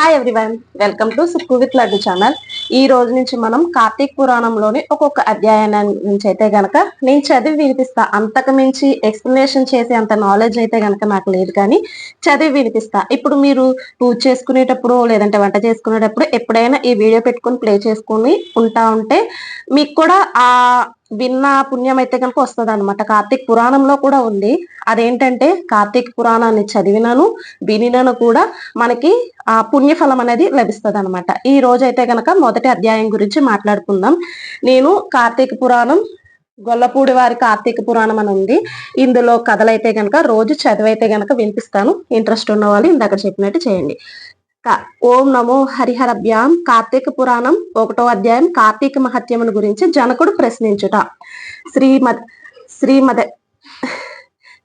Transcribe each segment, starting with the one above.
Hi everyone, welcome to Sukku with Laddu channel. ఈ రోజు నుంచి మనం కార్తీక్ పురాణంలోని ఒక్కొక్క అధ్యాయాన్ని నుంచి అయితే గనక నేను చదివి వినిపిస్తా అంతకు మించి ఎక్స్ప్లెనేషన్ చేసే అంత నాలెడ్జ్ అయితే గనక నాకు లేదు కానీ చదివి వినిపిస్తా ఇప్పుడు మీరు పూజ చేసుకునేటప్పుడు లేదంటే వంట చేసుకునేటప్పుడు ఎప్పుడైనా ఈ వీడియో పెట్టుకుని ప్లే చేసుకుని ఉంటా ఉంటే మీకు కూడా ఆ విన్న పుణ్యం అయితే కనుక వస్తుంది అనమాట కార్తీక్ పురాణంలో కూడా ఉంది అదేంటంటే కార్తీక్ పురాణాన్ని చదివినను వినినను కూడా మనకి ఆ పుణ్యఫలం అనేది లభిస్తుంది అనమాట ఈ రోజు అయితే కనుక మొదటి మొదటి అధ్యాయం గురించి మాట్లాడుకుందాం నేను కార్తీక పురాణం గొల్లపూడి వారి కార్తీక పురాణం అని ఉంది ఇందులో కథలైతే గనక రోజు చదివైతే గనక వినిపిస్తాను ఇంట్రెస్ట్ ఉన్న వాళ్ళు ఇందాక చెప్పినట్టు చేయండి ఓం నమో హరిహరభ్యాం కార్తీక పురాణం ఒకటో అధ్యాయం కార్తీక మహత్యమును గురించి జనకుడు ప్రశ్నించుట శ్రీమద్ శ్రీమద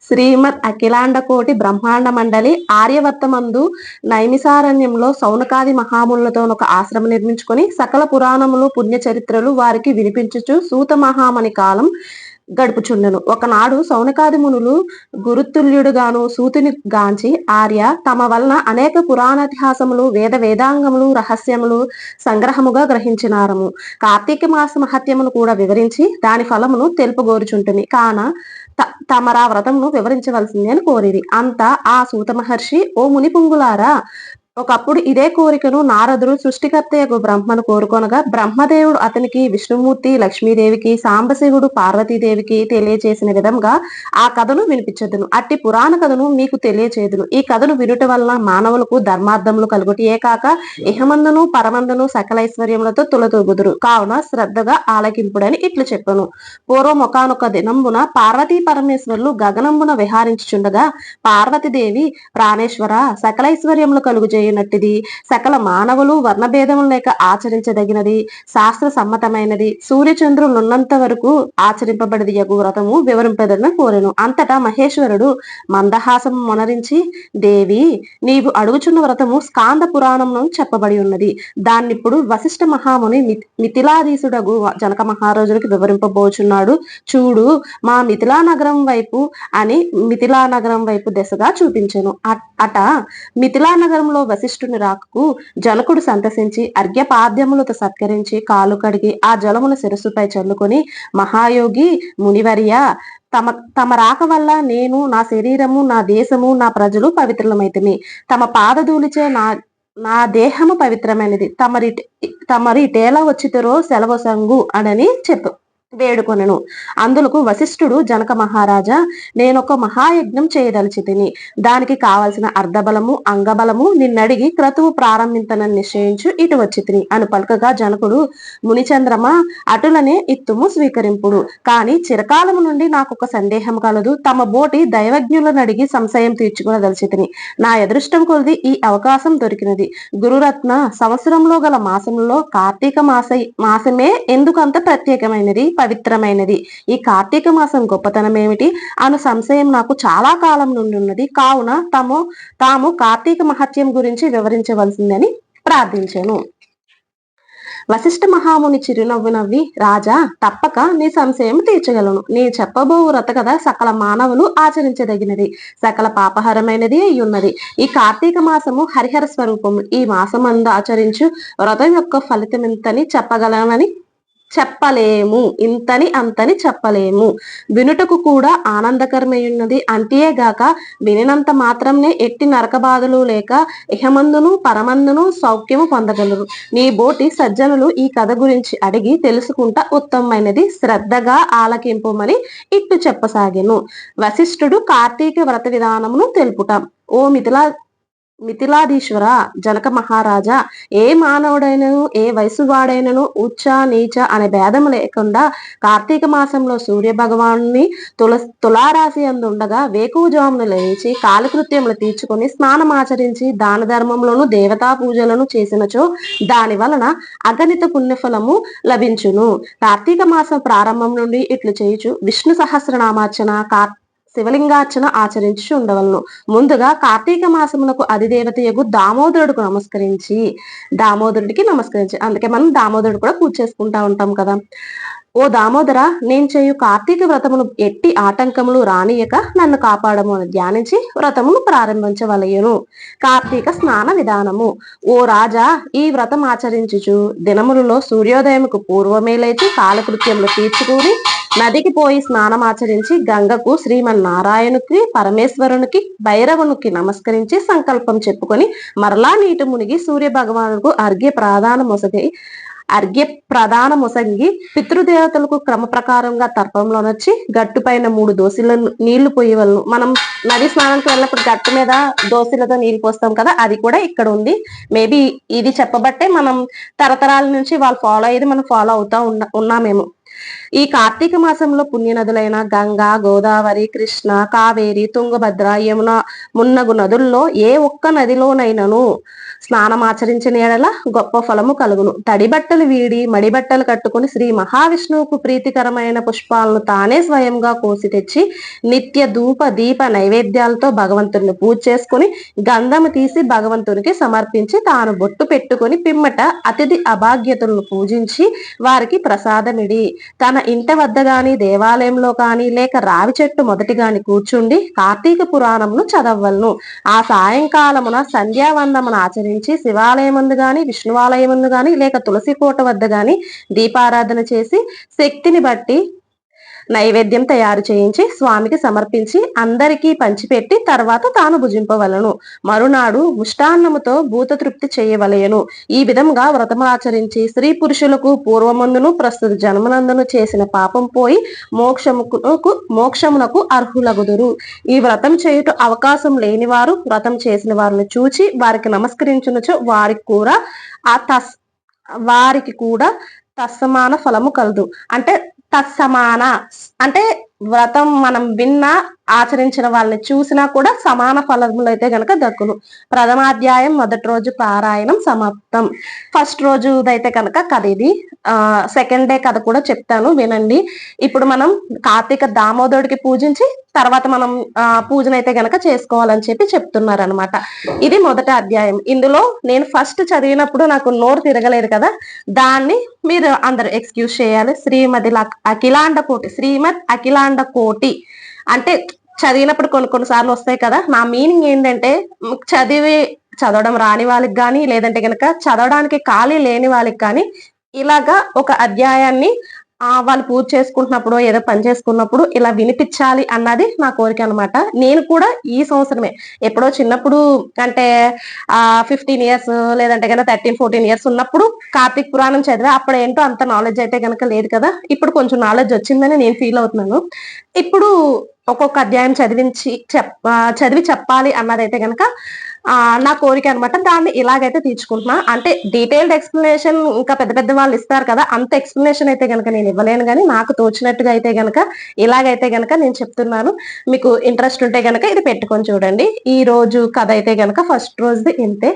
శ్రీమద్ అఖిలాండ కోటి బ్రహ్మాండ మండలి ఆర్యవర్తమందు నైమిసారణ్యంలో సౌనకాది మహాములతో ఒక ఆశ్రమం నిర్మించుకొని సకల పురాణములు చరిత్రలు వారికి వినిపించుచు సూత మహామణి కాలం గడుపుచుండెను ఒకనాడు సౌనకాది మునులు గురుతుల్యుడుగాను సూతుని గాంచి ఆర్య తమ వలన అనేక ఇతిహాసములు వేద వేదాంగములు రహస్యములు సంగ్రహముగా గ్రహించినారము కార్తీక మాస మహత్యమును కూడా వివరించి దాని ఫలమును గోరుచుంటుంది కాన తమరా వ్రతమును వివరించవలసింది అని కోరిరి అంతా ఆ సూత మహర్షి ఓ ముని పుంగులారా ఒకప్పుడు ఇదే కోరికను నారదుడు యొక్క బ్రహ్మను కోరుకొనగా బ్రహ్మదేవుడు అతనికి విష్ణుమూర్తి లక్ష్మీదేవికి సాంబశివుడు పార్వతీదేవికి తెలియచేసిన విధంగా ఆ కథను వినిపించదును అట్టి పురాణ కథను మీకు తెలియచేదును ఈ కథను వినుట వలన మానవులకు ధర్మార్థములు కలుగుటియే కాక ఇహమందును పరమందును సకల ఐశ్వర్యములతో తులతూగుదురు కావున శ్రద్ధగా ఆలకింపుడని ఇట్లు చెప్పను పూర్వం ఒకనొక దినంబున పార్వతీ పరమేశ్వరులు గగనంబున విహారించుచుండగా పార్వతీదేవి ప్రాణేశ్వర సకలైశ్వర్యములు కలుగు చేయనట్టిది సకల మానవులు వర్ణభేదం లేక ఆచరించదగినది శాస్త్ర సమ్మతమైనది సూర్యచంద్రులున్నంత వరకు ఆచరింపబడిది యగు వ్రతము వివరింపదని కోరెను అంతటా మహేశ్వరుడు మందహాసం మొనరించి దేవి నీవు అడుగుచున్న వ్రతము స్కాంద పురాణంలో చెప్పబడి ఉన్నది దాన్నిప్పుడు వశిష్ట మహాముని మిథిలాధీసుడగు జనక మహారాజునికి వివరింపబోచున్నాడు చూడు మా మిథిలా నగరం వైపు అని మిథిలా నగరం వైపు దిశగా చూపించాను అట మిథిలా నగరంలో వశిష్ఠుని రాకు జనకుడు సంతసించి అర్ఘ్యపాద్యములతో సత్కరించి కాలు కడిగి ఆ జలముల శిరస్సుపై చల్లుకొని మహాయోగి మునివర్య తమ తమ రాక వల్ల నేను నా శరీరము నా దేశము నా ప్రజలు పవిత్రమైతుంది తమ పాదధూలిచే నా నా దేహము పవిత్రమైనది తమరి తమరి టేలా వచ్చితరో సెలవు సంగు అనని చెప్పు వేడుకొనెను అందులకు వశిష్ఠుడు జనక మహారాజా నేనొక మహాయజ్ఞం తిని దానికి కావలసిన అర్ధబలము అంగబలము నిన్నడిగి క్రతువు ప్రారంభించనని నిశ్చయించు ఇటు వచ్చితిని అను పలుకగా జనకుడు మునిచంద్రమ అటులనే ఇత్తుము స్వీకరింపుడు కాని చిరకాలము నుండి నాకు ఒక సందేహం కలదు తమ బోటి దైవజ్ఞులను అడిగి సంశయం తీర్చుకునదలిచితిని నా ఎదృష్టం కొలిది ఈ అవకాశం దొరికినది గురురత్న సంవత్సరంలో గల మాసంలో కార్తీక మాస మాసమే ఎందుకంత ప్రత్యేకమైనది పవిత్రమైనది ఈ కార్తీక మాసం గొప్పతనం ఏమిటి అను సంశయం నాకు చాలా కాలం నుండి ఉన్నది కావున తాము తాము కార్తీక మహత్యం గురించి వివరించవలసిందని ప్రార్థించాను వశిష్ఠ మహాముని చిరునవ్వు నవ్వి రాజా తప్పక నీ సంశయం తీర్చగలను నీ చెప్పబోవు వ్రతకథ సకల మానవులు ఆచరించదగినది సకల పాపహరమైనది అయ్యున్నది ఈ కార్తీక మాసము హరిహర స్వరూపము ఈ మాసమందు ఆచరించు వ్రతం యొక్క ఫలితమెంతని చెప్పగలమని చెప్పలేము ఇంతని అంతని చెప్పలేము వినుటకు కూడా ఆనందకరమైనది అంతేగాక వినినంత మాత్రమే ఎట్టి నరకబాధలు లేక ఇహమందును పరమందును సౌఖ్యము పొందగలరు నీ బోటి సజ్జనులు ఈ కథ గురించి అడిగి తెలుసుకుంటా ఉత్తమమైనది శ్రద్ధగా ఆలకింపుమని ఇట్టు చెప్పసాగాను వశిష్ఠుడు కార్తీక వ్రత విధానమును తెలుపుట ఓ మిథిలా మిథిలాధీశ్వర జనక మహారాజా ఏ మానవుడైనను ఏ వయసు వాడైనను ఉచ్చ నీచ అనే భేదం లేకుండా కార్తీక మాసంలో సూర్య భగవాను తుల తులారాశి అందుండగా వేకువజామును లేచి కాలకృత్యములు తీర్చుకొని స్నానం ఆచరించి దాన ధర్మంలోను దేవతా పూజలను చేసినచో దాని వలన అగణిత పుణ్యఫలము లభించును కార్తీక మాసం ప్రారంభం నుండి ఇట్లు చేయుచు విష్ణు సహస్రనామార్చన కార్ శివలింగార్చన ఆచరించి ఉండవలను ముందుగా కార్తీక మాసమునకు అధిదేవతయగు దామోదరుడికి నమస్కరించి దామోదరుడికి నమస్కరించి అందుకే మనం దామోదరుడు కూడా పూజ చేసుకుంటా ఉంటాం కదా ఓ దామోదర నేను చేయు కార్తీక వ్రతమును ఎట్టి ఆటంకములు రానియక నన్ను కాపాడము అని ధ్యానించి వ్రతమును ప్రారంభించవలయను కార్తీక స్నాన విధానము ఓ రాజా ఈ వ్రతం ఆచరించుచు దినములలో సూర్యోదయముకు పూర్వమే లేచి కాలకృత్యములు తీర్చుకుని నదికి పోయి స్నానం ఆచరించి గంగకు శ్రీమన్నారాయణుకి పరమేశ్వరునికి భైరవునికి నమస్కరించి సంకల్పం చెప్పుకొని మరలా నీటి మునిగి సూర్య భగవానుకు అర్ఘ్య ప్రాధాన మొసగి అర్ఘ్య ప్రధాన ముసంగి పితృదేవతలకు క్రమ ప్రకారంగా తర్పంలోనొచ్చి గట్టు పైన మూడు దోశలను నీళ్లు పోయే వాళ్ళు మనం నది స్నానానికి వెళ్ళినప్పుడు గట్టు మీద దోశలతో నీళ్లు పోస్తాం కదా అది కూడా ఇక్కడ ఉంది మేబీ ఇది చెప్పబట్టే మనం తరతరాల నుంచి వాళ్ళు ఫాలో అయ్యేది మనం ఫాలో అవుతా ఉన్నా ఉన్నామేమో ఈ కార్తీక మాసంలో పుణ్యనదులైన గంగా గోదావరి కృష్ణ కావేరి తుంగభద్ర యమున మున్నగు నదుల్లో ఏ ఒక్క నదిలోనైనను స్నానం ఆచరించిన ఏడల గొప్ప ఫలము కలుగును తడి బట్టలు వీడి మడి బట్టలు కట్టుకుని శ్రీ మహావిష్ణువుకు ప్రీతికరమైన పుష్పాలను తానే స్వయంగా కోసి తెచ్చి నిత్య ధూప దీప నైవేద్యాలతో భగవంతుని పూజ చేసుకుని గంధము తీసి భగవంతునికి సమర్పించి తాను బొట్టు పెట్టుకుని పిమ్మట అతిథి అభాగ్యతలను పూజించి వారికి ప్రసాదమిడి తన ఇంట వద్ద గాని దేవాలయంలో కాని లేక రావి చెట్టు మొదటి గాని కూర్చుండి కార్తీక పురాణమును చదవలను ఆ సాయంకాలమున సంధ్యావందమును ఆచరి పూజించి కానీ గాని విష్ణువాలయమందు గాని లేక తులసి కోట వద్ద గాని దీపారాధన చేసి శక్తిని బట్టి నైవేద్యం తయారు చేయించి స్వామికి సమర్పించి అందరికీ పంచిపెట్టి తర్వాత తాను భుజింపవలను మరునాడు ముష్టాన్నముతో భూత తృప్తి చేయవలయను ఈ విధంగా వ్రతమాచరించి స్త్రీ పురుషులకు పూర్వమందును ప్రస్తుత జన్మనందును చేసిన పాపం పోయి మోక్షముకు మోక్షమునకు అర్హులగుదురు ఈ వ్రతం చేయుట అవకాశం లేని వారు వ్రతం చేసిన వారిని చూచి వారికి నమస్కరించునుచో వారికి కూడా ఆ తస్ వారికి కూడా తస్సమాన ఫలము కలదు అంటే తత్సమాన అంటే వ్రతం మనం విన్నా ఆచరించిన వాళ్ళని చూసినా కూడా సమాన ఫలములు అయితే గనక దక్కును ప్రథమాధ్యాయం మొదటి రోజు పారాయణం సమాప్తం ఫస్ట్ రోజు అయితే కనుక కథ ఇది సెకండ్ డే కథ కూడా చెప్తాను వినండి ఇప్పుడు మనం కార్తీక దామోదరుడికి పూజించి తర్వాత మనం పూజన అయితే గనక చేసుకోవాలని చెప్పి చెప్తున్నారు అనమాట ఇది మొదటి అధ్యాయం ఇందులో నేను ఫస్ట్ చదివినప్పుడు నాకు నోరు తిరగలేదు కదా దాన్ని మీరు అందరు ఎక్స్క్యూజ్ చేయాలి శ్రీమతి అఖిలాండ కోటి శ్రీమద్ అఖిలాండ కోటి అంటే చదివినప్పుడు కొన్ని కొన్నిసార్లు వస్తాయి కదా నా మీనింగ్ ఏంటంటే చదివి చదవడం రాని వాళ్ళకి కానీ లేదంటే కనుక చదవడానికి ఖాళీ లేని వాళ్ళకి కానీ ఇలాగా ఒక అధ్యాయాన్ని వాళ్ళు పూజ చేసుకుంటున్నప్పుడు ఏదో పని చేసుకున్నప్పుడు ఇలా వినిపించాలి అన్నది నా కోరిక అనమాట నేను కూడా ఈ సంవత్సరమే ఎప్పుడో చిన్నప్పుడు అంటే ఫిఫ్టీన్ ఇయర్స్ లేదంటే కనుక థర్టీన్ ఫోర్టీన్ ఇయర్స్ ఉన్నప్పుడు కార్తీక్ పురాణం చదివా అప్పుడు ఏంటో అంత నాలెడ్జ్ అయితే కనుక లేదు కదా ఇప్పుడు కొంచెం నాలెడ్జ్ వచ్చిందని నేను ఫీల్ అవుతున్నాను ఇప్పుడు ఒక్కొక్క అధ్యాయం చదివించి చెప్ చదివి చెప్పాలి అన్నదైతే కనుక నా కోరిక అనమాట దాన్ని ఇలాగైతే తీర్చుకుంటున్నా అంటే డీటెయిల్డ్ ఎక్స్ప్లెనేషన్ ఇంకా పెద్ద పెద్ద వాళ్ళు ఇస్తారు కదా అంత ఎక్స్ప్లెనేషన్ అయితే కనుక నేను ఇవ్వలేను కానీ నాకు తోచినట్టుగా అయితే కనుక ఇలాగైతే కనుక నేను చెప్తున్నాను మీకు ఇంట్రెస్ట్ ఉంటే కనుక ఇది పెట్టుకొని చూడండి ఈ రోజు కథ అయితే కనుక ఫస్ట్ రోజుది ఇంతే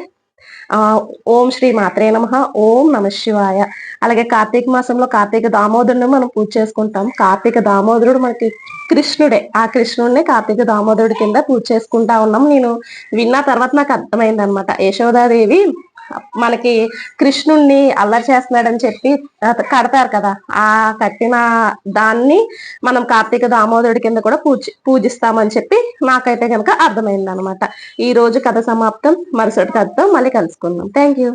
ఓం శ్రీ మాత్రే నమ ఓం నమ శివాయ అలాగే కార్తీక మాసంలో కార్తీక దామోదరుని మనం పూజ చేసుకుంటాం కార్తీక దామోదరుడు మనకి కృష్ణుడే ఆ కృష్ణుడిని కార్తీక దామోదరుడి కింద పూజ చేసుకుంటా ఉన్నాం నేను విన్న తర్వాత నాకు అర్థమైంది అనమాట యశోదాదేవి మనకి కృష్ణుణ్ణి అల్లరి చేస్తున్నాడని చెప్పి కడతారు కదా ఆ కట్టిన దాన్ని మనం కార్తీక దామోదరుడి కింద కూడా పూజ పూజిస్తామని చెప్పి నాకైతే కనుక అర్థమైంది అనమాట ఈ రోజు కథ సమాప్తం మరుసటి కథతో మళ్ళీ కలుసుకుందాం థ్యాంక్ యూ